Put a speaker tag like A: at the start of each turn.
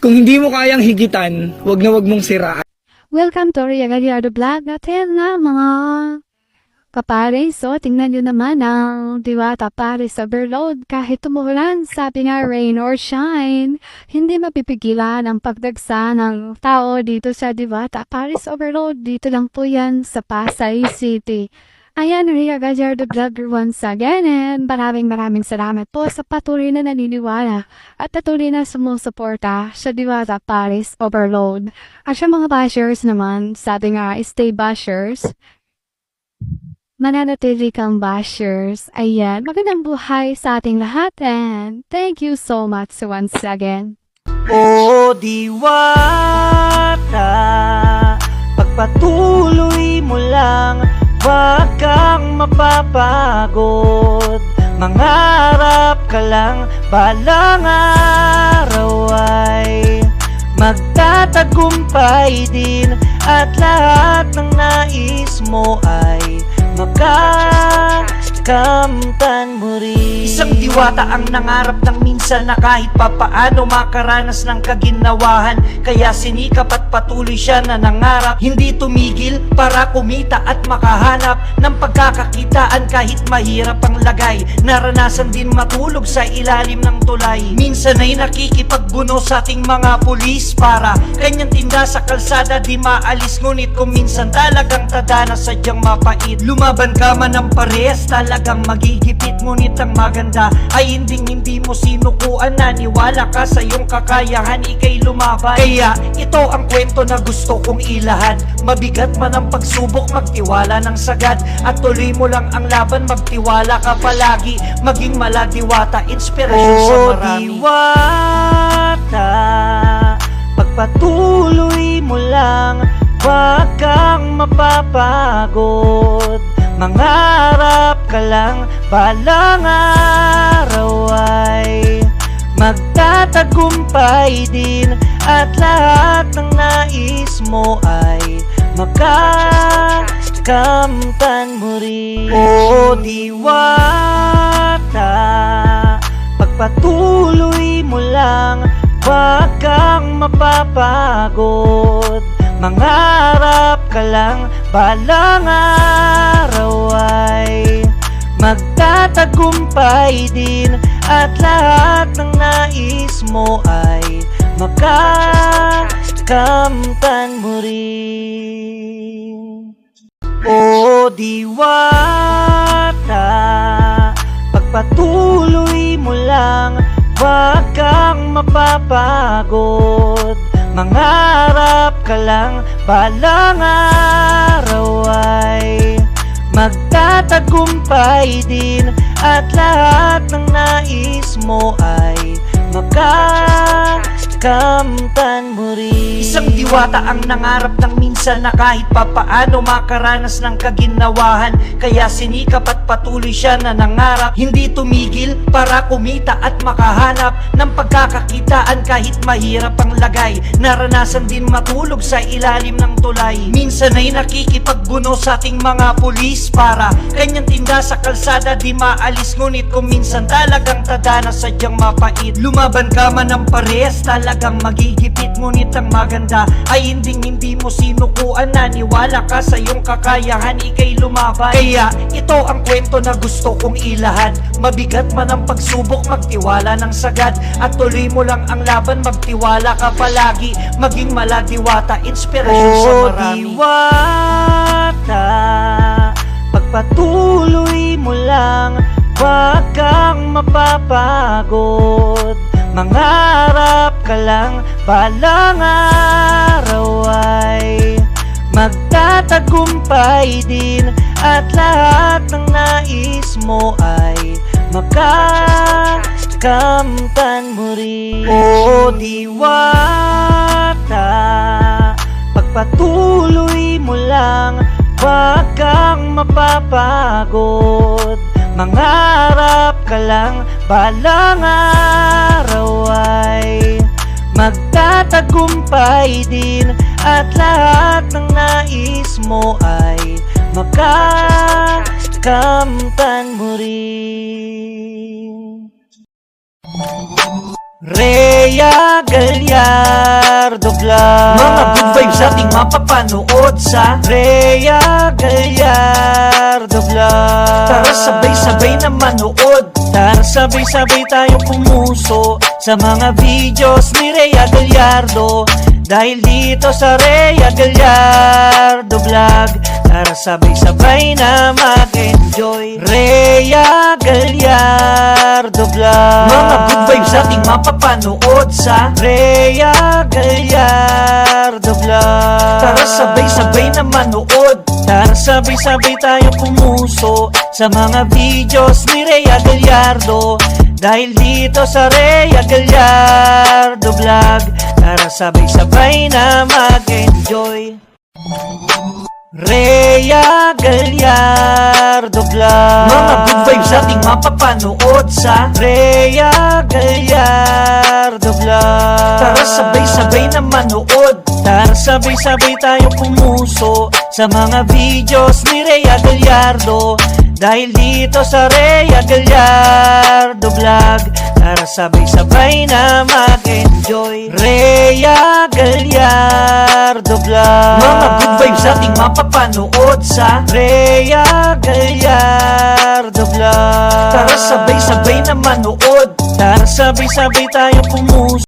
A: Kung hindi mo kayang higitan, wag na wag mong siraan.
B: Welcome to Ria Gallardo Vlog. At yan nga mga kapare. So, tingnan nyo naman ang Diwata Paris Overload. Kahit tumulan, sabi nga rain or shine, hindi mapipigilan ang pagdagsa ng tao dito sa Diwata Paris Overload. Dito lang po yan sa Pasay City. Ayan, Ria Gallardo Vlogger once again and maraming maraming salamat po sa patuloy na naniniwala at patuloy na sumusuporta sa Diwata Paris Overload. At sa mga bashers naman, sabi nga, stay bashers. Mananatili kang bashers. Ayan, magandang buhay sa ating lahat and thank you so much once again.
C: O diwata Pagpatuloy mo lang kang mapapagod. Mangarap ka lang Balang araw ay Magtatagumpay din. At lahat ng nais mo ay Makakamtan mo rin. Isang diwata ang nangarap ng minsan na kahit papaano makaranas ng kaginawahan. Kaya sinikap at patuloy siya na nangarap. Hindi tumigil para kumita at makahanap Ng pagkakakitaan kahit mahirap ang lagay. Naranasan din matulog sa ilalim ng tulay. Minsan ay nakikipagbuno sa ating mga pulis Para kanyang tinda sa kalsada di maalis. Ngunit kung minsan talagang tadana sadyang mapait. Lumaban ka man ng pares talagang magigipit Ngunit ang maganda ay hindi hindi mo sinukuan. Naniwala ka sa iyong kakayahan ikay lumaban Kaya ito ang kwento na gusto kong ilahad. Mabigat man ang pagsubok magtiwala ng sagad At tuloy mo lang ang laban magtiwala ka palagi. Maging maladiwata inspirasyon sa marami. diwata Pagpatuloy mo lang. Huwag kang mapapagod Mangarap ka lang Balang araw ay Magtatagumpay din At lahat ng nais mo ay Makakamtan mo rin. O diwata Pagpatuloy mo lang Huwag kang mapapagod. Mangarap ka lang Balang araw ay Magtatagumpay din At lahat ng nais mo ay Makakamtan mo rin. O diwata Pagpatuloy mo lang Huwag kang mapapagod. Mangarap ka lang Balang araw ay Magtatagumpay din At lahat ng nais mo ay Makakamtan mo rin. Isang diwata ang nangarap ng minsan na kahit papaano makaranas ng kaginawahan. Kaya sinikap at patuloy siya na nangarap. Hindi tumigil para kumita at makahanap Ng pagkakakitaan kahit mahirap ang lagay. Naranasan din matulog sa ilalim ng tulay. Minsan ay nakikipagbuno sa ating mga pulis Para kanyang tinda sa kalsada di maalis. Ngunit kung minsan talagang tadana sadyang mapait. Lumaban ka man ng pares talagang magigipit Ngunit ang maganda ay hindi hindi mo sinukuan. Naniwala ka sa iyong kakayahan ikay lumaban Kaya ito ang kwento na gusto kong ilahad Mabigat man ang pagsubok magtiwala ng sagad. At tuloy mo lang ang laban magtiwala ka palagi. Maging maladiwata inspirasyon sa marami. diwata Pagpatuloy mo lang. Huwag kang mapapagod Mangarap ka lang Balang araw ay Magtatagumpay din At lahat ng nais mo ay Makakamtan mo rin. O diwata Pagpatuloy mo lang Huwag kang mapapagod Mangarap ka lang Balang araw ay Magtatagumpay din At lahat ng nais mo ay Makakamtan mo rin Rhea Gallardo Vlog. Mga good vibes ating mapapanood sa Rhea Gallardo Vlog. Tara sabay-sabay na manood. Tara sabay-sabay tayo pumuso Sa mga videos ni Rhea Gallardo Dahil dito sa Rhea Gallardo Vlog Tara sabay-sabay na mag-enjoy. Rhea Gallardo Vlog. Mga good vibes ating mapapanood sa Rhea Gallardo Vlog. Tara sabay-sabay na manood. Tara sabay-sabay tayo pumuso Sa mga videos ni Rhea Gallardo Dahil dito sa Rhea Gallardo Vlog Tara sabay-sabay na mag-enjoy. Rhea Gallardo Vlog. Mga good vibes ating mapapanood sa Rhea Gallardo Vlog. Tara sabay-sabay na manood. Tara sabay-sabay tayo pumuso Sa mga videos ni Rhea Gallardo Dahil dito sa Rhea Gallardo Vlog Tara sabay-sabay na mag-enjoy. Rhea Gallardo Vlog. Mga good vibes ating mapapanood sa Rhea Gallardo Vlog. Tara sabay-sabay na manood. Tara sabay-sabay tayo pumuso